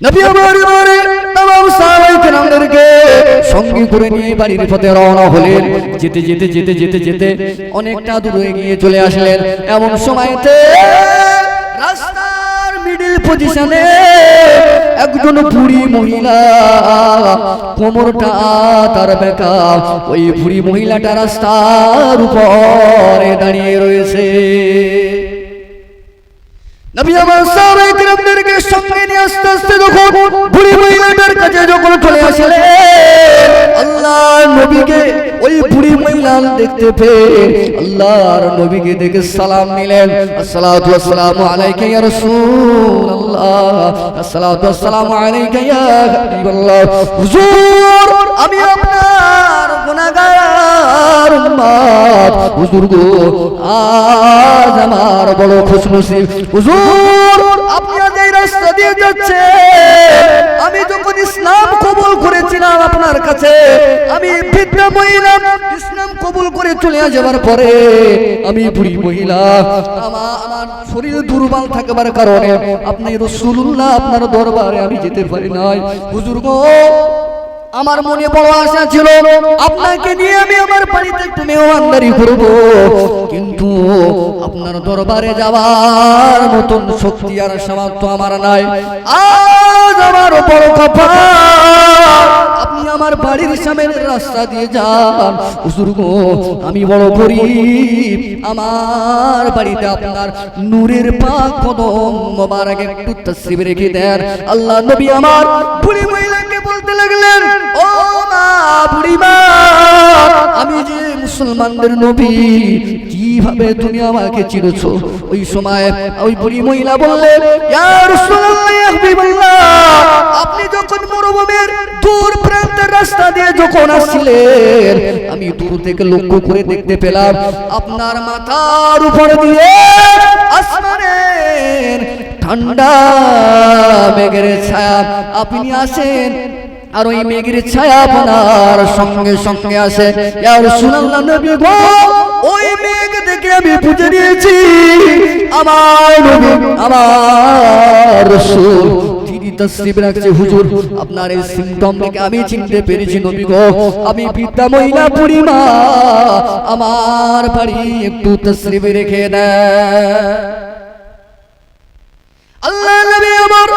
নবী আমার সঙ্গে করে নিয়ে রওনা যেতে যেতে যেতে যেতে যেতে অনেকটা দূর এগিয়ে চলে আসলেন। এমন সময়তে পজিশনে একজন বুড়ি মহিলা কোমরটা তার বেকা। ওই বুড়ি মহিলাটা রাস্তার উপরে দাঁড়িয়ে রয়েছে। নবী আমার সাহাবায়ে কিরামদেরকে সঙ্গে নিয়ে আস্তে আস্তে যখন বুড়ি মহিলাটার কাছে যখন চলে আসলে আল্লাহ নবীকে ওই বুড়ি মহিলা দেখতে পেয়ে আল্লাহর নবীকে দেখে সালাম আমি আপনার গুনাহগার উম্মত হুজুর গো আজ আমার বড় খুশনসিব। হুজুর, আপনি আজ এই রাস্তা দিয়ে যাচ্ছে আমি যখন ইসলাম কবুল করেছিলাম আপনার কাছে, আমি বৃদ্ধা মহিলা ইসলাম কবুল করে চলে যাবার পরে আমি বুড়ি মহিলা, আমার আমার শরীর দুর্বল থাকবার কারণে আপনি রসুল্লাহ আপনার দরবারে আমি যেতে পারি নাই। হুজুর গো আমার মনে বড় আশা ছিল, আপনাকে নিয়ে আমি আমার বাড়িতে একটু মেহমানদারি করব। কিন্তু আপনার দরবারে যাওয়ার মতন শক্তি আর সামর্থ্য আমার নাই। আজ আমার বড় কপাল। আপনি আমার বাড়ির সামনের রাস্তা দিয়ে যান। হুজুর গো, আমি বড় গরিব। আমার বাড়িতে আপনার নূরের পাক কদম মোবারক একটু তসরিব রেখে দেন। আল্লাহ নবী আমার বুড়ি মহিলাকে বলতে লাগলেন, ও মা বুড়ি মা আমি যে মুসলমানদের নবী, কীভাবে তুমি আমাকে চিনেছো? ওই সময় ওই বুড়ি মহিলা বললেন আপনি যখন মরুভূমির দূর প্রান্তের রাস্তা দিয়ে যখন আসছিলেন, আমি দূর থেকে লক্ষ্য করে দেখতে পেলাম, আপনার মাথার উপর দিয়ে আসমানের ঠান্ডা মেঘের ছায়া। আপনি আসেন আর ওই মেঘের ছায়া আপনার সঙ্গে সঙ্গে আসে। রাসূলুল্লাহ নবী গো ওই মেঘ দেখে আমি বুঝে নিয়েছি। আমার নবী আমার রাসূল। তিনি রাখছে হুজুর। আপনার এই সিমটম আমি চিনতে পেরেছি নবী গো। আমি মহিলা আমার বাড়ি একটু রেখে দেয়। আল্লাহ আমার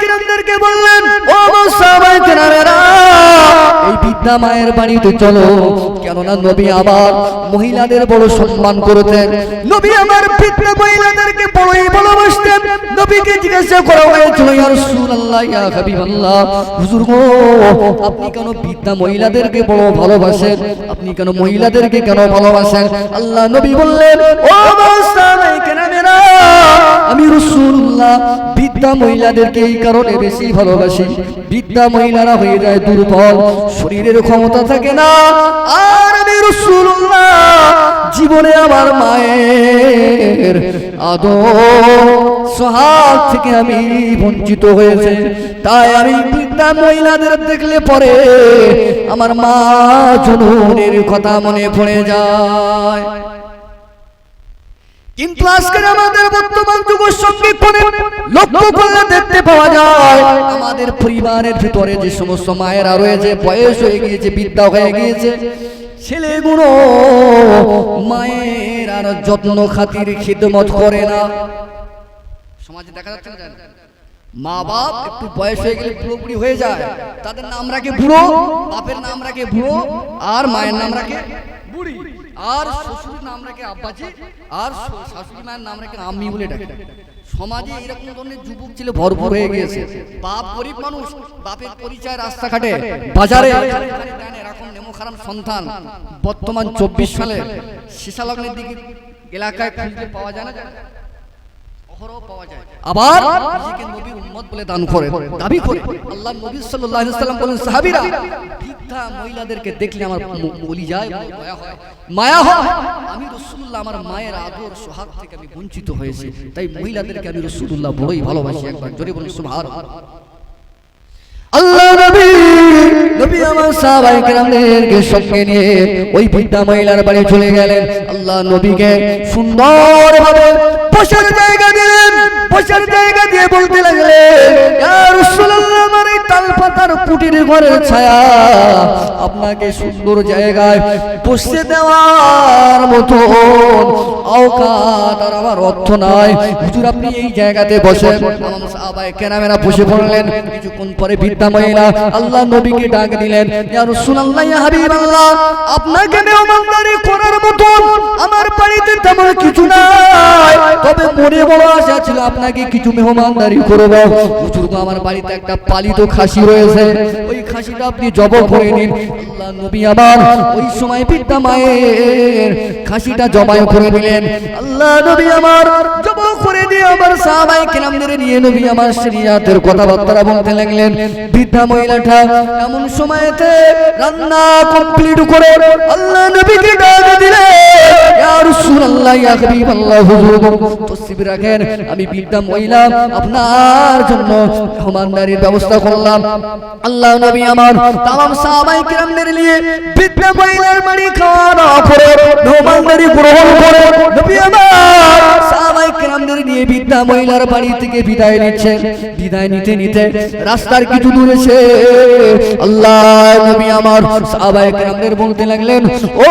কিরামদেরকে বললেন, ও কিরামেরা, এই বিদ্যা মায়ের বাড়িতে চলো। কেননা নবী মহিলাদের বড় সম্মান করতেন নবী আমার বিদ্যা মহিলাদেরকে বড়ই ভালোবাসতেন। নবীকে জিজ্ঞাসা করা হয়েছিল, ইয়া রাসূলুল্লাহ, ইয়া হাবিবাল্লাহ, হুজুর গো, আপনি কেন বিদ্যা মহিলাদেরকে বড় ভালোবাসেন? আপনি কেন মহিলাদেরকে কেন ভালোবাসেন? আল্লাহ নবী বললেন, ও আমি রসুল্লাহ বিদ্যা মহিলাদেরকে এই কারণে বেশি ভালোবাসি। বিদ্যা মহিলারা হয়ে যায় দুর্বল, শরীরের ক্ষমতা থাকে না। আর আমি রসুল্লাহ, জীবনে আমার মায়ের আদর, সোহাগ থেকে আমি বঞ্চিত হয়েছে। তাই আমি বৃদ্ধা মহিলাদের দেখলে পরে আমার মা জননের কথা মনে পড়ে যায়। কিন্তু আজকের আমাদের বর্তমান যুগের সঙ্গে করে লক্ষ্য করলে দেখতে পাওয়া যায়, আমাদের পরিবারের ভিতরে যে সমস্ত মায়েরা রয়েছে, বয়স হয়ে গিয়েছে বিদ্যা হয়ে গিয়েছে, ছেলেগুলো মায়ের আর যত্ন খাতির খিদমত করে না সমাজে দেখা যাচ্ছে না? মা বাপ একটু বয়স হয়ে গেলে পুরোপুরি হয়ে যায়। তাদের নাম রাখে বুড়ো বাপের নাম রাখে বুড়ো আর মায়ের নাম রাখে বুড়ি। আর শ্বশুরের নাম রাখে আব্বাজি আর শাশুড়ি মায়ের নাম রাখে আম্মি বলে ডাকে। সমাজে এরকম ধরনের যুবক ছিল ভরপুর হয়ে গিয়েছে। বাপ গরিব মানুষ বাপের পরিচয় রাস্তাঘাটে বাজারে এরকম নেমো খারাপ সন্তান। বর্তমান চব্বিশ সালে শিশালগ্নের দিকে এলাকায় খুঁজলে পাওয়া যায় না। আবার নিজেকে নবীর উম্মত বলে দান করে দাবি করে আল্লাহ নবী সাল্লাল্লাহু আলাইহি সাল্লাম বলেন সাহাবীরা বৃদ্ধা মহিলাদেরকে দেখলে আমার মলি যায় মায়া হয়। মায়া হয়? আমি রাসূলুল্লাহ আমার মায়ের আদর সোহাগ থেকে আমি বঞ্চিত হয়েছি। তাই মহিলাদেরকে আমি রাসূলুল্লাহ বড়ই ভালোবাসি একবার। জোরে বলুন সুবহানাল্লাহ। আল্লাহ নবী নবী আমার সাহাবাই কেরামদেরকে সঙ্গে নিয়ে ওই বৃদ্ধা মহিলার বাড়ি চলে গেলেন। আল্লাহ নবীকে সুন্দরভাবে বসার জায়গা দিলেন বসার জায়গা দিয়ে বলতে লাগলেন ইয়া কুটির ঘরের ছায়া আপনাকে সুন্দর জায়গায় বসে দেওয়ার মতো আর আমার অর্থ নাই। হুজুর, আপনি এই জায়গাতে বসে সাহাবায়ে বসে পড়লেন। কিছুক্ষণ পরে বৃদ্ধা মহিলা আল্লাহ নবীকে ডাক দিলেন আপনাকে করার মতো আমার বাড়িতে তেমন কিছু নাই। তবে মনে বড় আশা ছিল আপনাকে কিছু মেহমানদারি করব। হুজুর আমার বাড়িতে একটা পালিত খাসি রয়েছে। ওই খাসিটা আপনি জব করে নিন। আল্লাহ নবী আমার ওই সময় বৃদ্ধা মায়ের খাসিটা জবাই করে দিলেন আল্লাহ নবী আমার জব করে দিয়ে আমার সাহাবাই কেরামদের নিয়ে নবী আমার শরিয়াতের কথাবার্তা বলতে লাগলেন, বৃদ্ধা মহিলাটা, এমন সময়তে রান্না কমপ্লিট করে আল্লাহ নবীকে ডাক দিলেন, ইয়া রাসূলুল্লাহ, ইয়া হাবিবাল্লাহ, হুজুর রাখেন। আমি বৃদ্ধা মহিলা, আপনার জন্য ব্যবস্থা করলাম। আল্লাহ নবী আমার তাম সাহাবাই কিরামদের নিয়ে বৃদ্ধা মহিলার খাওয়া করে গ্রহণ করে নবী আমার বিদায় বিদায় রাস্তার কিছু দূরে আল্লাহ নবী আমার বলতে লাগলেন, ও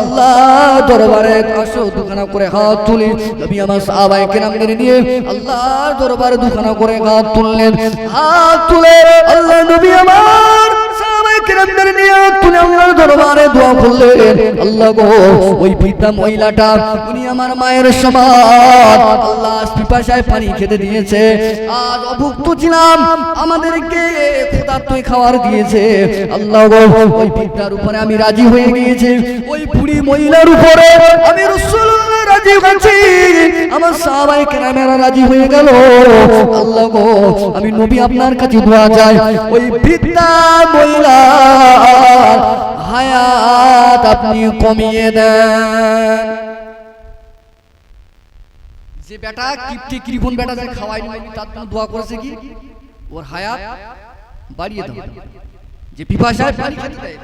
আল্লাহ দরবারে আসো দুখানা করে হাত তুলে নবী আমার সাহাবাই কেরামদের নিয়ে আল্লাহর দরবারে দুখানা করে হাত তুললেন। হাত তুলে আল্লাহ নবী আমার দিয়েছে। আল্লাহ উপরে আমি রাজি হয়ে গিয়েছি। ওই বুড়ি মহিলার উপরে আমি রাজি হয়েছি। আমার সাহাবাই কেরামেরা রাজি হয়ে গেল। আল্লাহ গো, আমি নবী আপনার কাছে দোয়া চাই। ওই বৃদ্ধা মহিলা, হায়াত আপনি কমিয়ে দেন। যে বেটা কিপ্টি কৃপন বেটা যে খাওয়াইনি নবী তার জন্য দোয়া করেছে কি? ওর হায়াত বাড়িয়ে দাও। যে পিপাসায় পানি খেতে দেয়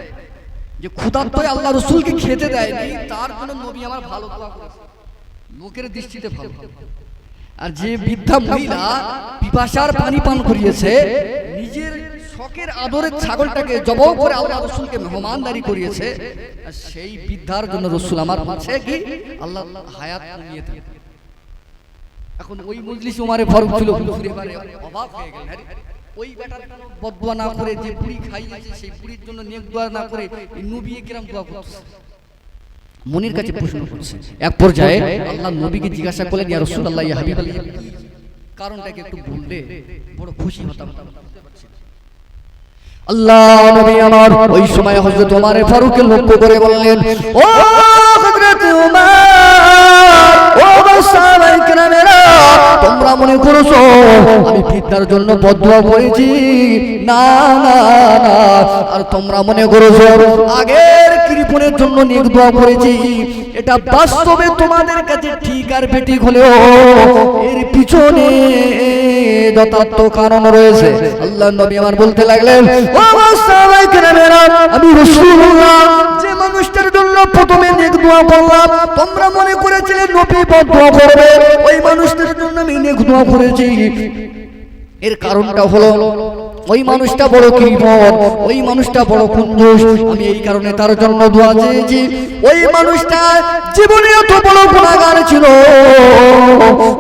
যে ক্ষুধার্তই আল্লাহ রসুলকে খেতে দেয়নি, তার জন্য নবী আমার ভালো দোয়া করেছে। লোকের দৃষ্টিতে ভালো। আর যে বৃদ্ধা মহিলা পিপাসার পানি পান করিয়েছে নিজের শখের আদরের ছাগলটাকে জব করে আল্লাহ রসুলকে মেহমানদারি করিয়েছে। আর সেই বৃদ্ধার জন্য রসুল আমার বলছে কি? আল্লাহ হায়াত কমিয়ে দেন এখন ওই মজলিস উমারে ফারুক ছিল এবারে অবাক হয়ে আরে, ওই বেটার বদদোয়া না করে যে বুড়ি খাইয়েছে সেই বুড়ির জন্য নেক দোয়া না করে নবী কিরাম দোয়া করছে মনির কাছে প্রশ্ন করছে এক পর্যায়ে আল্লাহ নবীকে জিজ্ঞাসা করলেন ইয়া রাসূলুল্লাহ ইয়া হাবিবাল্লাহ কি কারণটাকে একটু বললে বড় খুশি হতাম আল্লাহ নবী আমার ওই সময় হযরত ওমর ফারুককে লক্ষ্য করে বললেন ও হযরত ওমর ও সাহাবায়ে কেরামেরা তোমরা মনে করছ আমি ফিতনার জন্য বদদোয়া করেছি না না না আর তোমরা মনে করছ আগের কৃপণের জন্য নেক দোয়া করেছি। এটা বাস্তবে তোমাদের কাছে ঠিক আর বেঠিক হলেও এর পিছনে কারণ রয়েছে। আল্লাহ নবী আমার বলতে লাগলেন আমি মানুষটার জন্য প্রথমে করলাম, তোমরা মনে ওই মানুষটার জন্য আমি করেছি। এর কারণটা হলো ওই মানুষটা বড় কৃপণ ওই মানুষটা বড় কুঞ্জুস আমি এই কারণে তার জন্য দোয়া চেয়েছি। ওই মানুষটা জীবনে এত বড় গুণাগার ছিল।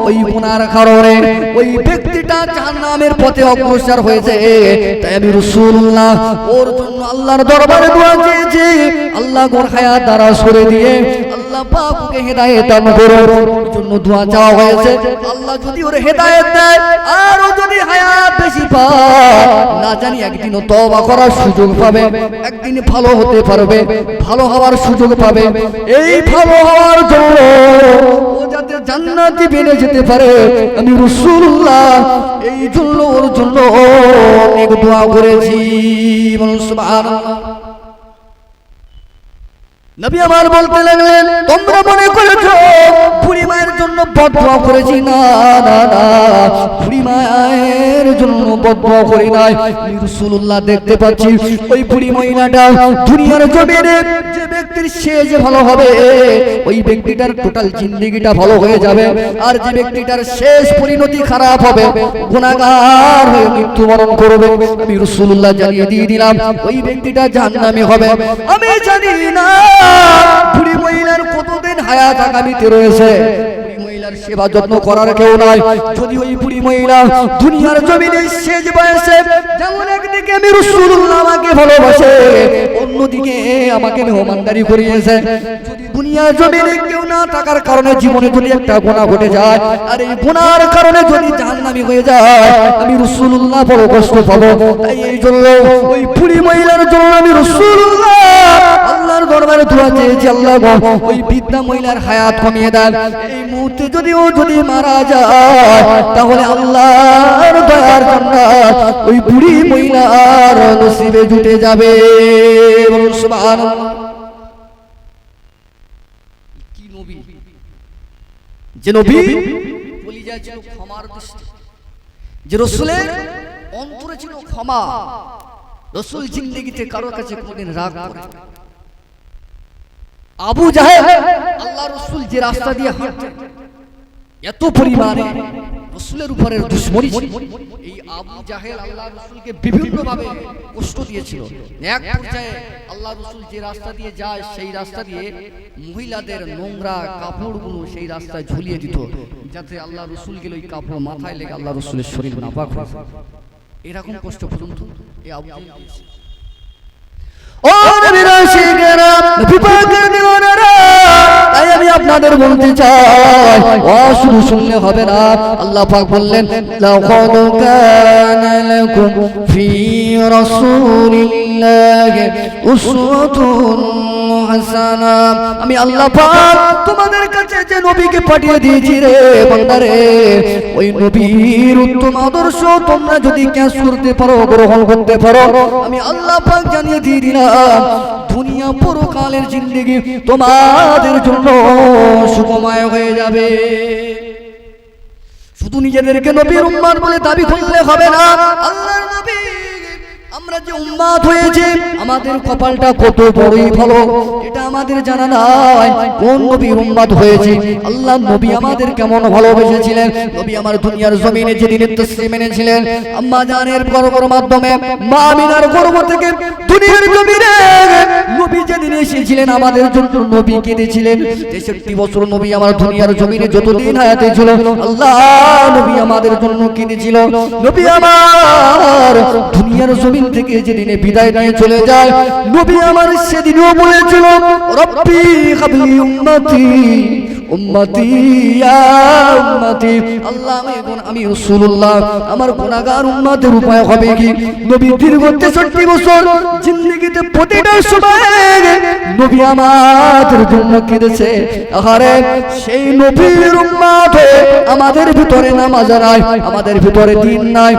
ওই গুনার কারণে ওই ব্যক্তিটা জাহান্নামের পথে অগ্রসর হয়েছে। তাই আমি রাসূলুল্লাহ ওর জন্য আল্লাহর দরবারে দোয়া চেয়েছি। আল্লাহ গোর হায়াত দ্বারা সরে দিয়ে আল্লাহ পাক হেদায়েত দান করুন জন্য দোয়া চাওয়া হয়েছে। আল্লাহ যদি ওর হেদায়েত দেয়, আর ও যদি হায়াত বেশি পায়, না জানি একদিন তওবা করার সুযোগ পাবে, একদিন ভালো হতে পারবে, ভালো হওয়ার সুযোগ পাবে। এই ভালো হওয়ার জন্য ও যাতে জান্নাতি বেড়ে যেতে পারে, আমি রাসূলুল্লাহ এই জন্য ওর জন্য অনেক দোয়া করেছি। বলুন সুবহানাল্লাহ। আমার বলতে লাগলেন, তোমরা মনে করেছ বুড়ি মায়ের জন্য করেছি? না বুড়ি মায়ের জন্য করি নাই। দেখতে পাচ্ছি, ওই বুড়ি মহিলাটা দুনিয়ার জমিনে যে ব্যক্তির শেষ ভালো হবে, ওই ব্যক্তিটার টোটাল জিন্দেগিটা ভালো হয়ে যাবে। আর যে ব্যক্তিটার শেষ পরিণতি খারাপ হবে, গুনাহগার হয়ে মৃত্যুবরণ করবে। আমি রাসূলুল্লাহ জানিয়ে দিয়ে দিলাম, ওই ব্যক্তিটা জাহান্নামী হবে। আমি জানি না বুড়ি মহিলার কতদিন হায়াত আগামীতে রয়েছে? সেবা যত্ন করার কেউ নাই। যদি ওই বুড়ি মহিলা দুনিয়ার জমিনে শেষ বয়সে যেমন একদিকে আমি আমাকে ভালোবাসে, অন্যদিকে আমাকে মেহমানদারি করিয়েছে, যদি দুনিয়ার জমিনে কেউ না থাকার কারণে জীবনে যদি একটা গুনাহ ঘটে যায়, আর এই গুনার কারণে যদি জাহান্নামী হয়ে যায়, আমি রাসূলুল্লাহ বড় কষ্ট পাবো। তাই এই জন্য ওই বুড়ি মহিলার জন্য আমি রাসূলুল্লাহ আল্লাহর দরবারে দোয়া চেয়েছি, আল্লাহ ওই বৃদ্ধা মহিলার হায়াত কমিয়ে দেন। এই মুহূর্তে যদি ও যদি মারা যায়, তাহলে আল্লাহর দয়ার জান্নাত ওই বুড়ি মহিলার নসিবে জুটে যাবে। সুবহানাল্লাহ কি নবী যে নবী কলিজা ছিল ক্ষমার দৃষ্টি। যে রসুলের অন্তরে ছিল ক্ষমা। রসুল জিন্দগিতে কারও কাছে কোনদিন রাগ করে আবু জাহেদ আল্লাহ রসুল যে রাস্তা দিয়ে হাঁটতেন এত পরিমাণে রসুলের উপরে দুশ্মনী এই আবু জাহেল আল্লাহ রসুলকে বিভিন্ন ভাবে কষ্ট দিয়েছিল। এক পর্যায়ে আল্লাহ রসুল যে রাস্তা দিয়ে যায় সেই রাস্তা দিয়ে মহিলাদের নোংরা কাপড়গুলো সেই রাস্তায় ঝুলিয়ে দিত যাতে আল্লাহ রসুল গেলে ওই কাপড় মাথায় লেগে আল্লাহ রসুলের শরীর নাপাক হয় এরকম কষ্ট পর্যন্ত এই আবু ও নবীর আশিকেরা, নবী পাকের বলতে চাই শুধু শুনলে হবে না। আল্লাহ পাক বললেন, লাকাদ কানা লাকুম ফি রাসূলিল্লাহি উসওয়াতুন হাসানা, আমি আল্লাহ তোমাদের কাছে যে নবীকে পাঠিয়ে দিয়েছি রে বান্দারে, ওই নবীর উত্তম আদর্শ তোমরা যদি ক্যাচ করতে পারো, গ্রহণ করতে পারো, আমি আল্লাহ জানিয়ে দিয়ে দিলাম, দুনিয়া পরকালের জিন্দেগি তোমাদের জন্য সুখময় হয়ে যাবে। শুধু নিজেদেরকে নবীর উম্মাদ বলে দাবি করলে হবে না, আল্লাহর নবী আমরা যে উম্মাদ হয়েছে, আমাদের কপালটা কত বড়ই ভালো, এটা আমাদের জানা নাই। কোন নবীর উম্মাদ হয়েছে? আল্লাহ নবী আমাদের কেমন ভালোবেসেছিলেন? নবী আমার দুনিয়ার জমিনে যেদিন তসলিম মেনেছিলেন আম্মা জানের গর্বর মাধ্যমে, মা আমিনার গর্ব থেকে দুনিয়ার জমিনে নবী যেদিন এসেছিলেন, আমাদের জন্য নবী কেঁদেছিলেন। তেষট্টি বছর নবী আমার দুনিয়ার জমিনে যতদিন হায়াতে ছিল, আল্লাহ নবী আমাদের জন্য কেঁদেছিল। নবী আমার দুনিয়ার জমিন থেকে যেদিনে বিদায় নিয়ে চলে যায়, নবী আমার সেদিনও বলেছিল, রব্বি হাবলি উম্মতি উম্মতি উম্মতি। আল্লাহ আমি গুণ আমি আমার উপায় হবে কি? নবী দীর্ঘ 63 বছর প্রতিটা সময় নবী আমাদের জন্য কেঁদেছে। আহারে, সেই নবীর আমাদের ভিতরে নামাজ নাই আমাদের ভিতরে দিন নাই।